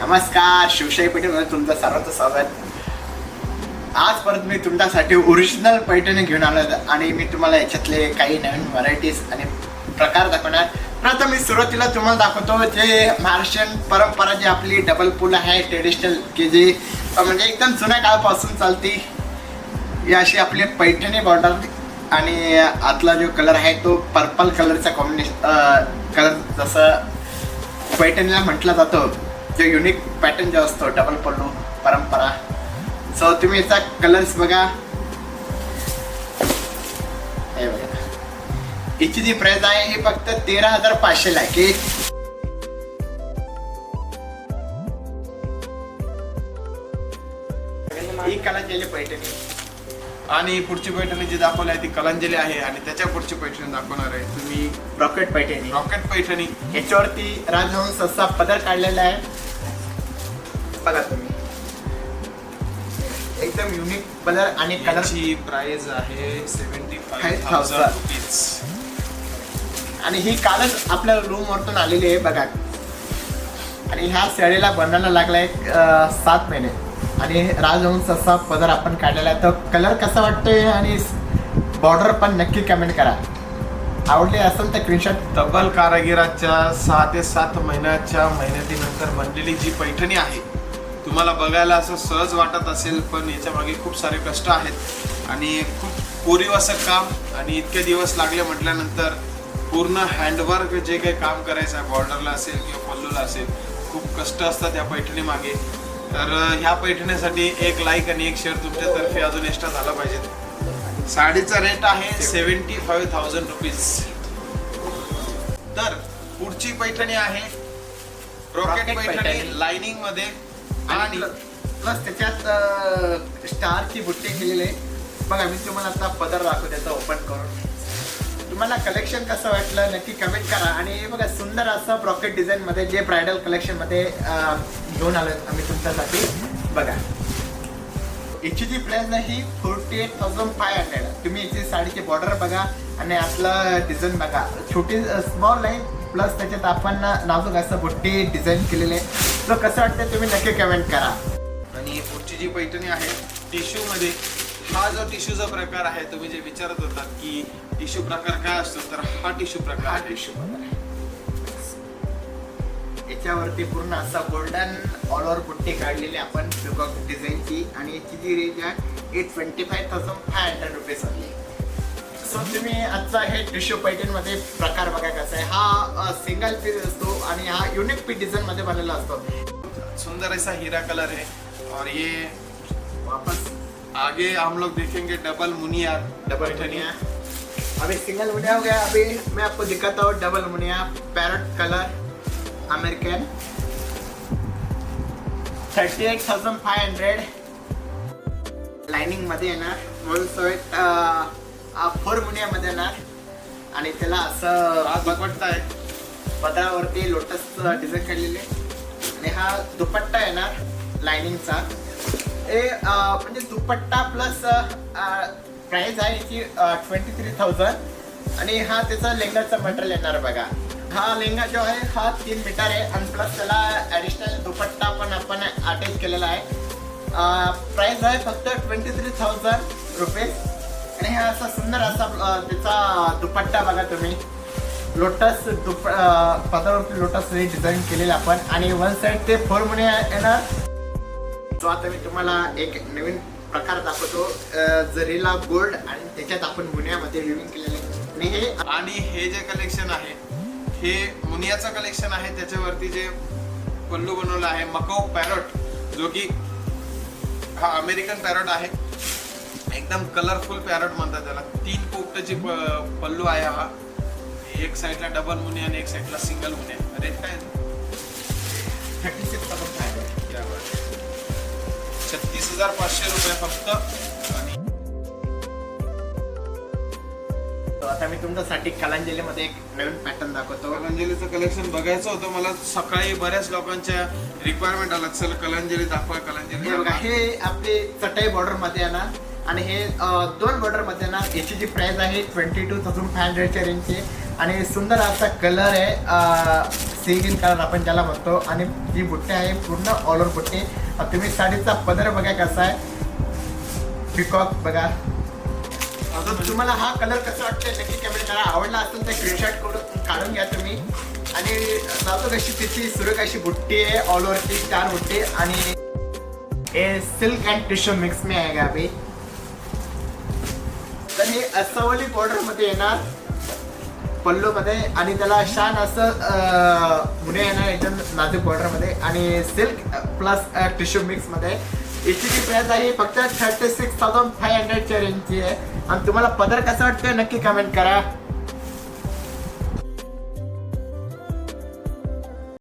नमस्कार शिवशाही पैठणमध्ये तुमचं सर्वांचं स्वागत. आज परत मी तुमच्यासाठी ओरिजिनल पैठणी घेऊन आलो आहे आणि मी तुम्हाला याच्यातले काही नवीन व्हरायटीज आणि प्रकार दाखवणार. प्रथम मी सुरुवातीला तुम्हाला दाखवतो जे महाराष्ट्रीयन परंपरा जी आपली डबल पूल आहे ट्रेडिशनल की जी म्हणजे एकदम जुन्या काळापासून चालती. ही अशी आपली पैठणी बॉर्डर आणि आतला जो कलर आहे तो पर्पल कलरचा कॉम्बिनेशन कलर जसं पैठणीला म्हटलं जातं जो युनिक पॅटर्न जो असतो डबल पल्लू परंपरा सो तुम्ही याचा कलर्स बघा. हे बघा. याची जी प्राइस आहे ही फक्त तेरा हजार पाचशेला आहे की ही कलांजली पैठणी. आणि पुढची पैठणी जी दाखवली आहे ती कलांजली आहे आणि त्याच्या पुढची पैठणी दाखवणार आहे तुम्ही. रॉकेट पैठणी. रॉकेट पैठणी. याच्यावरती राजहंस असा पदर काढलेला आहे. बघा तुम्ही. एकदम युनिक कलर आणि कलर याची प्राइस आहे सेव्हन्टी फाईव्ह 5,000 थाउजंड रुपीज आणि ही कालच आपल्या रूम वरतून आलेली आहे बघा. आणि ह्या शेळीला बनायला लागलाय अं, सात महिने. आणि राजहंस असा पदर आपण काढलेला आहे. तर कलर कसा वाटतोय आणि बॉर्डर पण नक्की कमेंट करा. आवडले असेल तर स्क्रीनशॉट तब्बल कारागिराच्या सहा ते सात महिन्याच्या मेहनतीनंतर बनलेली जी पैठणी आहे तुम्हाला बघायला असं सहज वाटत असेल पण याच्या मागे खूप सारे कष्ट आहेत. आणि खूप कोरीव असं काम आणि इतके दिवस लागले म्हटल्यानंतर पूर्ण हँडवर्क जे काही काम करायचं आहे बॉर्डरला असेल किंवा पल्लूला असेल खूप कष्ट असतात या पैठणी मागे. तर ह्या पैठणीसाठी एक लाईक आणि एक शेअर तुमच्यातर्फे अजून एक्स्ट्रा झाला पाहिजे. साडीचा रेट आहे सेव्हन्टी फाईव्ह थाउजंड रुपीज तर पुढची पैठणी आहे. रॉकेट पैठणी पैठणी. आणि प्लस त्याच्यात स्टारची बुट्टी केलेले आहे. बघा मी तुम्हाला आता पदर दाखवू त्याचा ओपन करून. तुम्हाला कलेक्शन कसं वाटलं नक्की कमेंट करा. आणि बघा सुंदर असं ब्रॉकेट डिझाईन मध्ये जे ब्रायडल कलेक्शनमध्ये घेऊन आलो आम्ही तुमच्यासाठी. बघा. याची जी प्राइस आहे ही forty eight thousand five hundred तुम्ही याची साडीची बॉर्डर बघा आणि आपलं डिझाईन बघा. छोटी स्मॉल आहे प्लस त्याच्यात आपण नाजूक असं बुट्टी डिझाईन केलेले आहे. तर कसं वाटतं तुम्ही नक्की कमेंट करा. आणि पुढची जी पैठणी आहे टिश्यू मध्ये हा जो टिश्यूचा प्रकार आहे तुम्ही जे विचारत होतात की टिश्यू प्रकार काय असतो तर हा टिश्यू प्रकार हा आहे. टिश्यू याच्यावरती पूर्ण असा गोल्डन ऑल ओव्हर बुट्टी काढलेली आपण. पिकॉक डिझाईनची आणि याची जी रेंज आहे eight twenty five thousand five hundred rupees आहे. सो तुम्ही आजचा हे टिश्यू पैठणमध्ये प्रकार बघा कसा आहे. हा सिंगल पीस असतो आणि हा युनिक पीस डिझाईन मध्ये बनलेला असतो. सुंदर ऐसा हीरा कलर है और ये वापस आगे हम लोग देखेंगे डबल मुनियार डबल मुनिया. अभी सिंगल मुनिया हो गया. अभी मैं आपको दिखाता हूँ double Muniya parrot colour American thirty eight thousand five hundred लाइनिंगमध्ये येणार म्हणून सोयट फोर येणार आणि त्याला असं हा आहे पदरावरती लोटस डिझाईन काढलेले आणि हा दुपट्टा येणार लाइनिंगचा हे म्हणजे दुपट्टा प्लस प्राइस आहे याची ट्वेंटी थ्री थाउजंड आणि हा त्याचा लेंगाचा मटेरियल येणार बघा. हा लेंगा जो आहे हा तीन मीटर आहे. आणि प्लस त्याला ॲडिशनल दुपट्टा पण आपण अटॅच केलेला आहे. प्राइस आहे फक्त ट्वेंटी थ्री थाउजंड रुपीज आणि हा असा सुंदर असा त्याचा दुपट्टा बघा तुम्ही. लोटस दुप अं, लोटस डिझाईन केलेलं आपण. आणि वन साइड ते फोर म्हणे येणार आता मी तुम्हाला एक नवीन प्रकार दाखवतो. जरीला गोल्ड आणि त्याच्यात आपण मुनियामध्ये विविंग केलेले आणि हे आणि हे जे कलेक्शन आहे हे मुनियाचं कलेक्शन आहे. त्याच्यावरती जे पल्लू बनवलं आहे मको पॅरट जो की हा अमेरिकन पॅरट आहे. एकदम कलरफुल पॅरट म्हणतात त्याला. तीन पोपटाची पल्लू आहे हा. एक साईडला डबल मुनिया आणि एक साईडला सिंगल मुनिया रेट काय? थर्टी सिक्स छत्तीस हजार पाचशे रुपये फक्त. आणि आता मी तुमच्यासाठी कलांजलीमध्ये एक नवीन पॅटर्न दाखवतो. कलांजलीचं कलेक्शन बघायचं होतं. मला सकाळी बऱ्याच लोकांच्या रिक्वायरमेंट आला चल कलांजली दाखवा कलांजली हे आपले चटई बॉर्डरमध्ये येणार आणि हे दोन बॉर्डरमध्ये याची जी प्राइस आहे ट्वेंटी टू थाउजंड फाय हंड्रेडच्या रेंजची आणि सुंदर असा कलर आहे सी ग्रीन कलर आपण ज्याला म्हणतो. आणि जी बुट्टी आहे पूर्ण ऑल ओव्हर बुट्टी. तुम्ही साडीचा पदर बघा कसा आहे. पिकॉक बघा. अजून तुम्हाला हा कलर कसा वाटतंय नक्की कमेंट करा. आवडला असेल तर स्क्रीनशॉट करून काढून घ्या तुम्ही. आणि जातो कशी तिची सुरेख अशी बुट्टी आहे ऑल ओव्हरची चार बुट्टी. आणि हे सिल्क अँड टिश्यू मिक्स मी आहे का अभी. तर हे अस्सावली बॉर्डरमध्ये येणार पल्लू मध्ये आणि त्याला छान असं अं, मुने येणार एकदम नाजूक बॉर्डरमध्ये. आणि सिल्क प्लस टिश्यू मिक्समध्ये. याची जी प्राइस आहे फक्त थर्टी सिक्स थाउजंड फाय हंड्रेडच्या रेंजची आहे. आणि तुम्हाला पदर कसं वाटतं नक्की कमेंट करा.